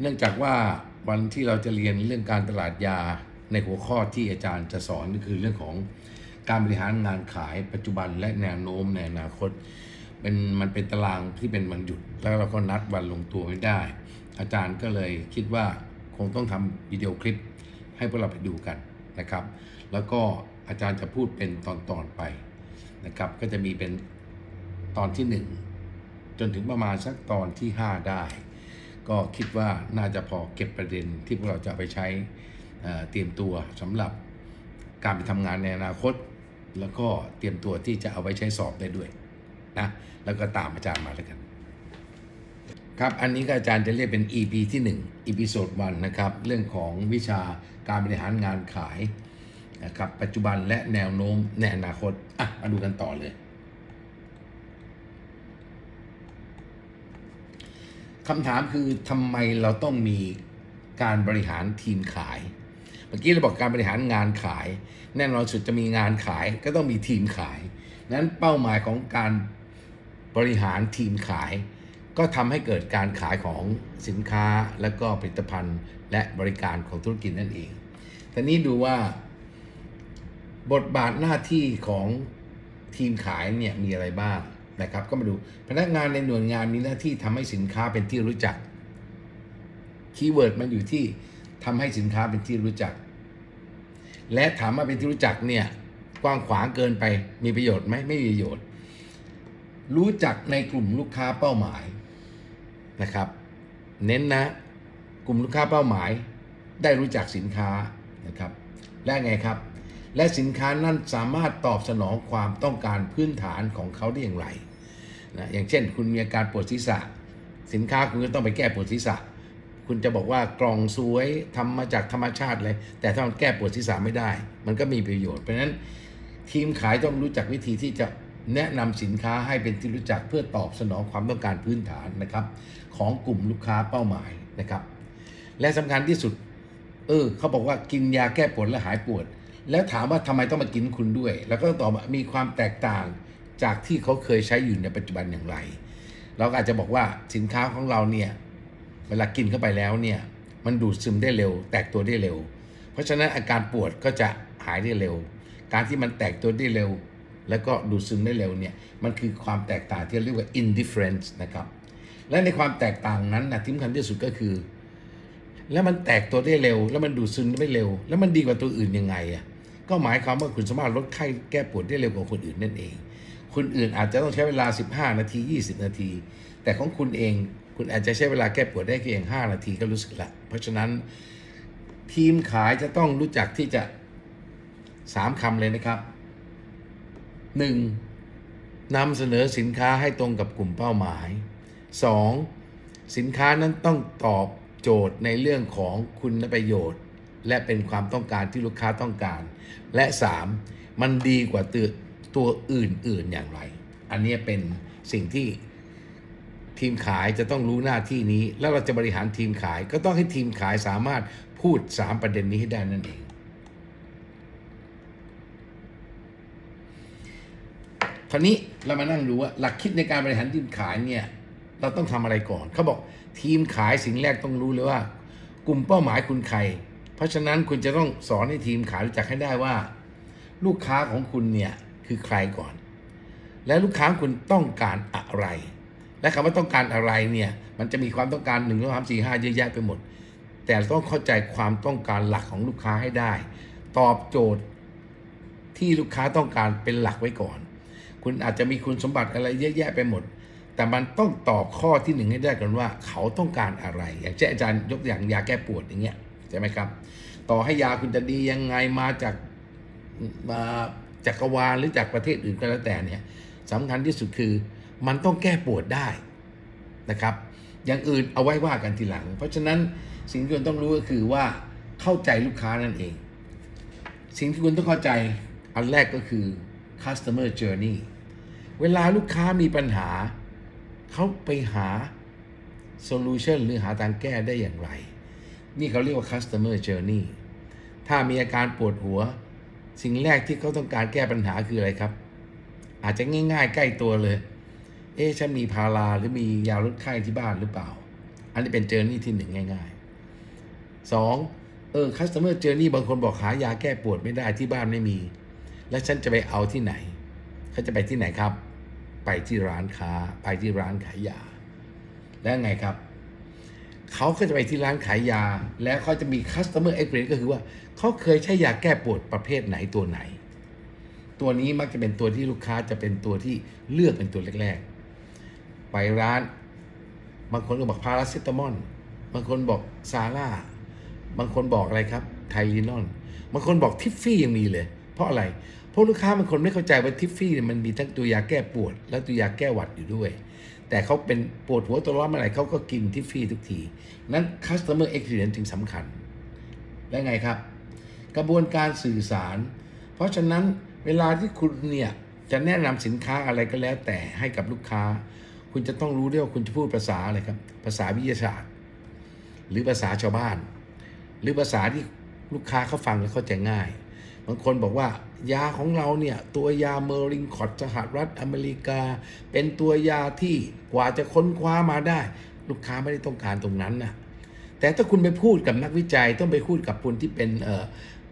เนื่องจากว่าวันที่เราจะเรียนเรื่องการตลาดยาในหัวข้อที่อาจารย์จะสอนก็คือเรื่องของการบริหารงานขายปัจจุบันและแนวโน้มในอนาคตเป็นมันเป็นตารางที่เป็นวันหยุด แล้วเราก็นัดวันลงตัวไม่ได้ อาจารย์ก็เลยคิดว่าคงต้องทำวิดีโอคลิปให้พวกเราไปดูกันนะครับ แล้วก็อาจารย์จะพูดเป็นตอนๆไปนะครับ ก็จะมีเป็นตอนที่หนึ่งจนถึงประมาณสักตอนที่ 5 ได้ ก็คิดว่าน่าจะพอเก็บประเด็นที่พวกเราจะไปใช้เอ่อเตรียมตัวสำหรับการไปทำงานในอนาคต แล้วก็เตรียมตัวที่จะเอาไว้ใช้สอบได้ด้วยนะแล้วก็ตามอาจารย์มาแล้วกัน ครับอันนี้ก็อาจารย์จะเรียกเป็น EP ที่1 Episode 1นะครับ เรื่องของวิชาการบริหารงานขายนะครับปัจจุบันและแนวโน้มในอนาคตอะมาดูกันต่อเลย คำถามคือทำไมเราต้องมีการบริหารทีมขาย เมื่อกี้เราบอกการบริหารงานขาย แน่นอนสุดจะมีงานขายก็ต้องมีทีมขาย นั้นเป้าหมายของการบริหารทีมขาย ก็ทำให้เกิดการขายของสินค้าและก็ผลิตภัณฑ์และบริการของธุรกิจนั่นเองทีนี้ดูว่า บทบาทหน้าที่ของทีมขายเนี่ยมีอะไรบ้าง นะครับ ก็มาดูพนักงานในหน่วยงานมีหน้าที่ทำให้สินค้าเป็นที่รู้จักคีย์เวิร์ดมันอยู่ที่ทำให้สินค้าเป็นที่รู้จัก และถามว่าเป็นที่รู้จักเนี่ยกว้างขวางเกินไปมีประโยชน์ไหมไม่มีประโยชน์ รู้จักในกลุ่มลูกค้าเป้าหมายนะครับ เน้นนะ กลุ่มลูกค้าเป้าหมาย ได้รู้จักสินค้านะครับ และไงครับ และสินค้านั้นสามารถตอบสนองความต้องการพื้นฐานของเขาได้อย่างไรนะอย่างเช่น คุณมีอาการปวดศีรษะ สินค้าคุณก็ต้องไปแก้ปวดศีรษะ คุณจะบอกว่ากล่องสวยทำมาจากธรรมชาติเลย แต่ถ้ามันแก้ปวดศีรษะไม่ได้ มันก็มีประโยชน์เพราะฉะนั้นทีมขายต้องรู้จักวิธีที่จะแนะนำสินค้าให้เป็นที่รู้จักเพื่อตอบสนองความต้องการพื้นฐานนะครับ ของกลุ่มลูกค้าเป้าหมายนะครับ และสำคัญที่สุด เออเขาบอกว่ากินยาแก้ปวดและหายปวด แล้วถามว่าทำไมต้องมากินคุณด้วย แล้วก็ตอบว่ามีความแตกต่างจากที่เขาเคยใช้อยู่ในปัจจุบันอย่างไร เราก็อาจจะบอกว่าสินค้าของเราเนี่ยเวลากินเข้าไปแล้วเนี่ยมันดูดซึมได้เร็ว แตกตัวได้เร็ว เพราะฉะนั้นอาการปวดก็จะหายได้เร็ว การที่มันแตกตัวได้เร็ว แล้วก็ดูดซึมได้เร็วเนี่ยมันคือความแตกต่างที่เรียกว่า indifference นะครับและในความแตกต่างนั้นนะที่สำคัญที่สุดก็คือ แล้วมันแตกตัวได้เร็ว แล้วมันดูดซึมได้เร็ว แล้วมันดีกว่าตัวอื่นยังไงอะ ก็หมายความว่าคุณสามารถลดไข้แก้ปวดได้เร็วกว่าคนอื่นนั่นเอง คนอื่นอาจจะต้องใช้เวลา 15 นาที 20 นาที แต่ของคุณเองคุณอาจจะใช้เวลาแก้ปวดได้เพียง 5 นาทีก็รู้สึกละ เพราะฉะนั้นทีมขายจะต้องรู้จักที่จะ 3คำเลยนะครับ 1. นำเสนอสินค้าให้ตรงกับกลุ่มเป้าหมาย 2. สินค้านั้นต้องตอบโจทย์ในเรื่องของคุณประโยชน์ และเป็นความต้องการที่ลูกค้าต้องการ และ 3. มันดีกว่าตัวตัวอื่นๆอย่างไร อันนี้เป็นสิ่งที่ทีมขายจะต้องรู้หน้าที่นี้ แล้วเราจะบริหารทีมขายก็ต้องให้ทีมขายสามารถพูด 3 ประเด็นนี้ให้ได้นั่นเอง คราวนี้เรามานั่งดูว่าหลักคิดในการบริหารทีมขายเนี่ยเราต้องทำอะไรก่อน เขาบอกทีมขายสิ่งแรกต้องรู้เลยว่า กลุ่มเป้าหมายคุณใคร เพราะฉะนั้นคุณจะต้องสอนให้ทีมขายรู้จักให้ได้ว่า ลูกค้าของคุณเนี่ยคือใครก่อน และลูกค้าคุณต้องการอะไร และคำว่าต้องการอะไรเนี่ยมันจะมีความต้องการหนึ่งสองสามสี่ห้าเยอะแยะไปหมด แต่ต้องเข้าใจความต้องการหลักของลูกค้าให้ได้ ตอบโจทย์ที่ลูกค้าต้องการเป็นหลักไว้ก่อน คุณอาจจะมีคุณสมบัติอะไรเยอะแยะไปหมด แต่มันต้องตอบข้อที่หนึ่งให้ได้ก่อนว่า เขาต้องการอะไร อย่างเช่นอาจารย์ยกอย่างยาแก้ปวดอย่างเงี้ย ช่ไหมครับ ต่อให้ยาคุณจะดียังไงมาจากมาจักรวาลหรือจากประเทศอื่นก็แล้วแต่เนี่ยสำคัญที่สุดคือมันต้องแก้ปวดได้นะครับ อย่างอื่นเอาไว้ว่ากันทีหลัง เพราะฉะนั้นสิ่งที่คุณต้องรู้ก็คือว่าเข้าใจลูกค้านั่นเอง สิ่งที่คุณต้องเข้าใจอันแรกก็คือ customer journey เวลาลูกค้ามีปัญหา เขาไปหา solution หรือหาทางแก้ได้อย่างไร นี่เขาเรียกว่า customer journey ถ้ามีอาการปวดหัว สิ่งแรกที่เขาต้องการแก้ปัญหาคืออะไรครับ อาจจะง่ายๆ ใกล้ตัวเลย เอ๊ะฉันมีพาราหรือมียาลดไข้ที่บ้านหรือเปล่า อันนี้เป็นเจอร์นี่ที่หนึ่งง่ายๆสองเออ customer journey บางคนบอกหายาแก้ปวดไม่ได้ที่บ้านไม่มี แล้วฉันจะไปเอาที่ไหนเขาจะไปที่ไหนครับ ไปที่ร้านค้า ไปที่ร้านขายยา แล้วไงครับ เขาก็จะไปที่ร้านขายยา แล้วเขาจะมี customer experience ก็คือว่าเขาเคยใช้ยาแก้ปวดประเภทไหนตัวไหน ตัวนี้มักจะเป็นตัวที่ลูกค้าจะเป็นตัวที่เลือกเป็นตัวแรกๆ ไปร้าน บางคนก็บอกพาราเซตามอลบางคนบอกซาร่าบางคนบอกอะไรครับไทลีนอนบางคนบอกทิฟฟี่ยังมีเลย เพราะอะไรเพราะลูกค้าบางคนไม่เข้าใจว่าทิฟฟี่เนี่ยมันมีทั้งตัวยาแก้ปวด และตัวยาแก้หวัดอยู่ด้วย แต่เขาเป็นปวดหัวตัวร้อนเมื่อไหร่เขาก็กินทิฟฟี่ทุกที นั้น customer experience จึงสำคัญ และไงครับ กระบวนการสื่อสาร เพราะฉะนั้นเวลาที่คุณเนี่ย จะแนะนำสินค้าอะไรก็แล้วแต่ให้กับลูกค้า คุณจะต้องรู้ด้วยว่าคุณจะพูดภาษาอะไรครับ ภาษาวิทยาศาสตร์ หรือภาษาชาวบ้าน หรือภาษาที่ลูกค้าเขาฟังแล้วเข้าใจง่าย บางคนบอกว่ายาของเราเนี่ย ตัวยาเมอริงคอร์ดสหรัฐอเมริกา เป็นตัวยาที่กว่าจะค้นคว้ามาได้ ลูกค้าไม่ได้ต้องการตรงนั้นนะแต่ถ้าคุณไปพูดกับนักวิจัยต้องไปพูดกับคนที่เป็นเออ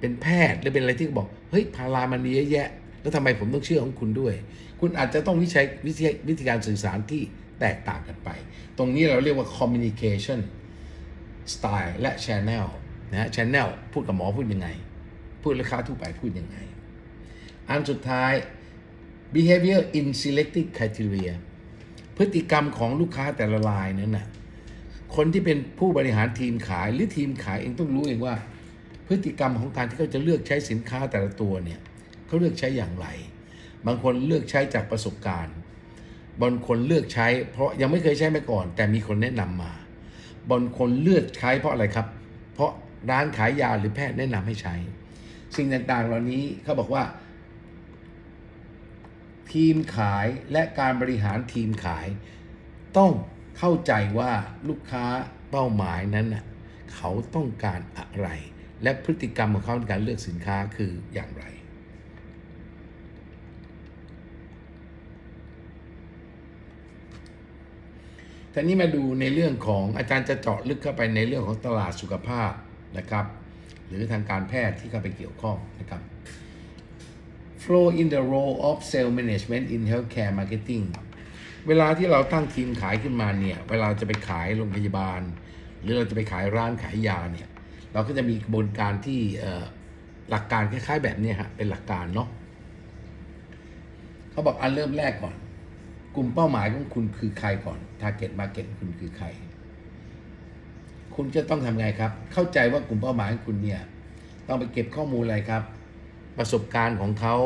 เป็นแพทย์หรือเป็นอะไรที่บอกเฮ้ยพารามันมีเยอะแยะ แล้วทำไมผมต้องเชื่อของคุณด้วย คุณอาจจะต้องวิจัยวิธีวิธีการสื่อสารที่แตกต่างกันไป ตรงนี้เราเรียกว่า communication สไตล์และ Channel นะฮะ Channel พูดกับหมอพูดยังไง พูดลูกค้าทั่วไปพูดยังไง อันสุดท้าย behavior in selected criteria พฤติกรรมของลูกค้าแต่ละรายนั้นนะคนที่เป็นผู้บริหารทีมขายหรือทีมขายเองต้องรู้เองว่า พฤติกรรมของการที่เขาจะเลือกใช้สินค้าแต่ละตัวเนี่ยเขาเลือกใช้อย่างไร บางคนเลือกใช้จากประสบการณ์ บางคนเลือกใช้ เพราะยังไม่เคยใช้มาก่อน แต่มีคนแนะนำมาบางคนเลือกใช้เพราะอะไรครับ เพราะร้านขายยาหรือแพทย์แนะนำให้ใช้ สิ่งต่างๆ เหล่านี้เขาบอกว่า ทีมขายและการบริหารทีมขาย ต้องเข้าใจว่าลูกค้าเป้าหมายนั้นนะเขาต้องการอะไร และพฤติกรรมของเขาในการเลือกสินค้าคืออย่างไรทีนี้มาดูในเรื่องของอาจารย์จะเจาะลึกเข้าไปในเรื่องของตลาดสุขภาพนะครับ หรือทางการแพทย์ที่เข้าไปเกี่ยวข้องนะครับ flow in the role of sales management in healthcare marketing เวลาที่เราตั้งทีมขายขึ้นมาเนี่ย เวลาจะไปขายโรงพยาบาล หรือเราจะไปขายร้านขายยาเนี่ย เราก็จะมีกระบวนการที่หลักการคล้ายๆแบบนี้ฮะ เป็นหลักการเนาะเขาบอกอันเริ่มแรกก่อน กลุ่มเป้าหมายของคุณคือใครก่อน target market คุณคือใคร คุณจะต้องทำไงครับ เข้าใจว่ากลุ่มเป้าหมายของคุณเนี่ย ต้องไปเก็บข้อมูลอะไรครับ ประสบการณ์ของเขา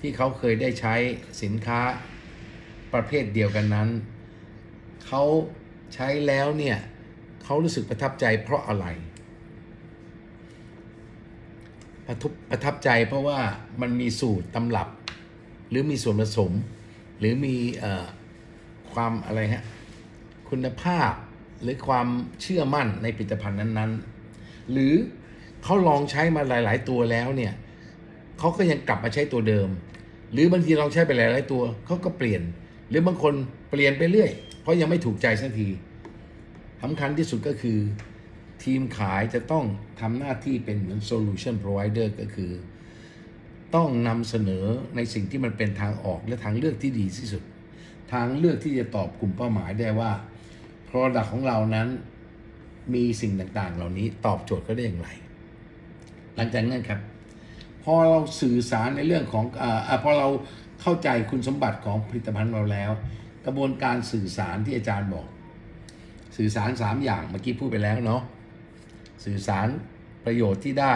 ที่เขาเคยได้ใช้สินค้าประเภทเดียวกันนั้น เขาใช้แล้วเนี่ยเขารู้สึกประทับใจเพราะอะไร ประทุบประทับใจเพราะว่ามันมีสูตรตำรับ หรือมีส่วนผสม หรือมีเอ่อความอะไรฮะคุณภาพ หรือความเชื่อมั่นในผลิตภัณฑ์นั้นๆ หรือเขาลองใช้มาหลาย ๆ ตัวแล้วเนี่ยเขาก็ยังกลับมาใช้ตัวเดิม หรือบางทีลองใช้ไปหลาย ๆ ตัวเขาก็เปลี่ยน หรือบางคนเปลี่ยนไปเรื่อย เพราะยังไม่ถูกใจสักทีสำคัญที่สุดก็คือ ทีมขายจะต้องทำหน้าที่เป็นเหมือน solution provider ก็คือ ต้องนำเสนอในสิ่งที่มันเป็นทางออกและทางเลือกที่ดีที่สุด ทางเลือกที่จะตอบกลุ่มเป้าหมายได้ว่า Product ของเรานั้นมีสิ่งต่างๆ เหล่านี้ตอบโจทย์เขาได้อย่างไร หลังจากนั้นครับพอเราสื่อสารในเรื่องของอ่าพอเราเข้าใจคุณสมบัติของผลิตภัณฑ์เราแล้ว กระบวนการสื่อสารที่อาจารย์บอก สื่อสาร 3 อย่างเมื่อกี้พูดไปแล้วเนาะสื่อสารประโยชน์ที่ได้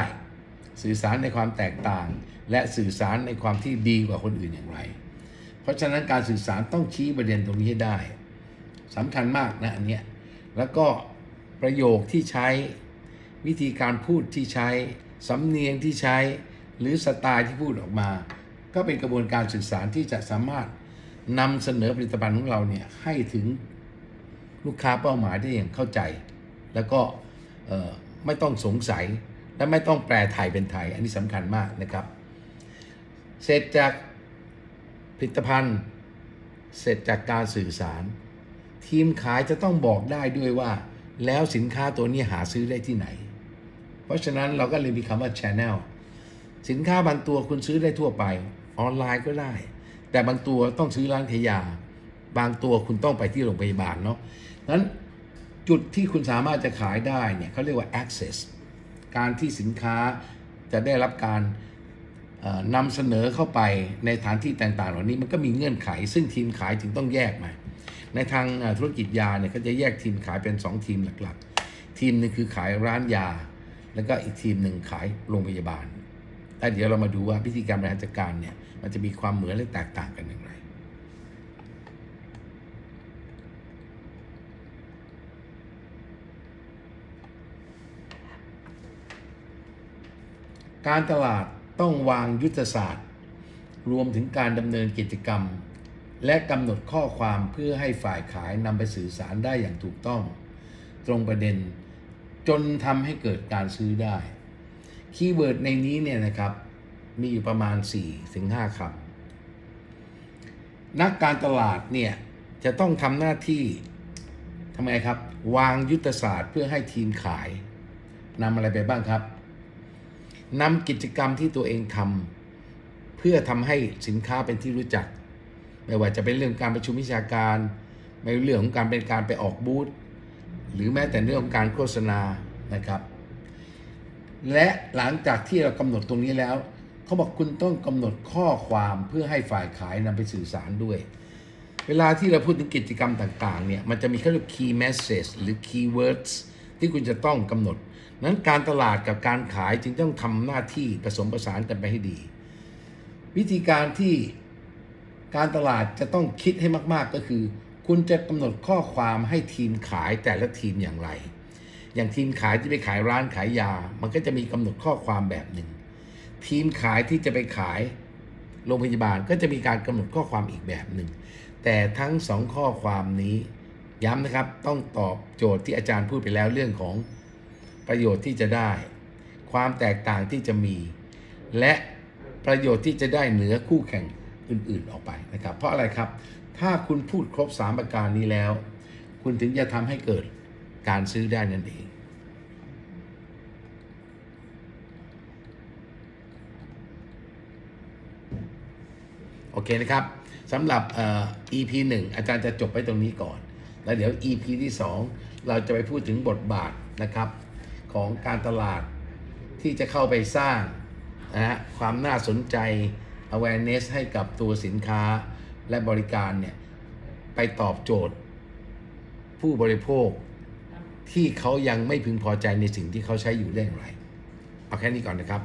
สื่อสารในความแตกต่าง และสื่อสารในความที่ดีกว่าคนอื่นอย่างไร เพราะฉะนั้นการสื่อสารต้องชี้ประเด็นตรงนี้ให้ได้ สำคัญมากนะอันเนี้ยแล้วก็ประโยคที่ใช้วิธีการพูดที่ใช้ สำเนียงที่ใช้ หรือสไตล์ที่พูดออกมา ก็เป็นกระบวนการสื่อสารที่จะสามารถนำเสนอผลิตภัณฑ์ของเราเนี่ยให้ถึงลูกค้าเป้าหมายได้อย่างเข้าใจ แล้วก็ไม่ต้องสงสัยและไม่ต้องแปลไทยเป็นไทย อันนี้สำคัญมากนะครับ เสร็จจากผลิตภัณฑ์ เสร็จจากการสื่อสาร ทีมขายจะต้องบอกได้ด้วยว่า แล้วสินค้าตัวนี้หาซื้อได้ที่ไหน เพราะฉะนั้นเราก็เลยมีคำว่า channel สินค้าบางตัวคุณซื้อได้ทั่วไปออนไลน์ก็ได้ แต่บางตัวต้องซื้อร้านขายยา บางตัวคุณต้องไปที่โรงพยาบาลเนาะนั้นจุดที่คุณสามารถจะขายได้เนี่ยเขาเรียกว่า access การที่สินค้าจะได้รับการนำเสนอเข้าไปในฐานที่ต่างๆ เหล่านี้มันก็มีเงื่อนไข ซึ่งทีมขายจึงต้องแยกมา ในทางธุรกิจยาเนี่ยเขาจะแยกทีมขายเป็น 2 ทีมหลักๆ ทีมหนึงคือขายร้านยา แล้วก็อีกทีมหนึ่งขายโรงพยาบาลแล้วเดี๋ยวเรามาดูว่าพิธีการบริหารจัดการเนี่ยมันจะมีความเหมือนและแตกต่างกันอย่างไรการตลาดต้องวางยุทธศาสตร์ รวมถึงการดำเนินกิจกรรม และกำหนดข้อความเพื่อให้ฝ่ายขายนำไปสื่อสารได้อย่างถูกต้อง ตรงประเด็นจนทำให้เกิดการซื้อได้ คีย์เวิร์ดในนี้เนี่ยนะครับ มีอยู่ประมาณ 4-5ถึง5คำนักการตลาดเนี่ย จะต้องทำหน้าที่ทำไมครับ วางยุทธศาสตร์เพื่อให้ทีมขายนำอะไรไปบ้างครับนำกิจกรรมที่ตัวเองทำเพื่อทำให้สินค้าเป็นที่รู้จัก ไม่ว่าจะเป็นเรื่องการประชุมวิชาการ ไม่เรื่องของการเป็นการไปออกบูธหรือแม้แต่เรื่องของการโฆษณานะครับ และหลังจากที่เรากำหนดตรงนี้แล้วเขาบอกคุณต้องกำหนดข้อความเพื่อให้ฝ่ายขายนำไปสื่อสารด้วย เวลาที่เราพูดถึงกิจกรรมต่างๆเนี่ยมันจะมีเขาเรียก key message หรือ keywords ที่คุณจะต้องกำหนด นั้นการตลาดกับการขายจึงต้องทำหน้าที่ผสมผสานกันไปให้ดี วิธีการที่ การตลาดจะต้องคิดให้มากๆก็คือ คุณจะกำหนดข้อความให้ทีมขายแต่ละทีมอย่างไร อย่างทีมขายที่ไปขายร้านขายยา มันก็จะมีกำหนดข้อความแบบหนึ่ง ทีมขายที่จะไปขายโรงพยาบาลก็จะมีการกำหนดข้อความอีกแบบหนึ่ง แต่ทั้งสองข้อความนี้ย้ำนะครับต้องตอบโจทย์ที่อาจารย์พูดไปแล้วเรื่องของประโยชน์ที่จะได้ ความแตกต่างที่จะมี และประโยชน์ที่จะได้เหนือคู่แข่ง อื่นๆออกไปนะครับ เพราะอะไรครับ ถ้าคุณพูดครบ 3 ประการนี้แล้ว คุณถึงจะทำให้เกิดการซื้อได้นั่นเองโอเคนะครับสำหรับเอ่อ EP 1 อาจารย์จะจบไว้ตรงนี้ก่อน แล้วเดี๋ยว EP ที่ 2 เราจะไปพูดถึงบทบาทนะครับ ของการตลาดที่จะเข้าไปสร้างนะฮะความน่าสนใจ awareness ให้กับตัวสินค้าและบริการเนี่ย ไปตอบโจทย์ ผู้บริโภคที่เขายังไม่พึงพอใจในสิ่งที่เขาใช้อยู่ได้อย่างไร เอาแค่นี้ก่อนนะครับ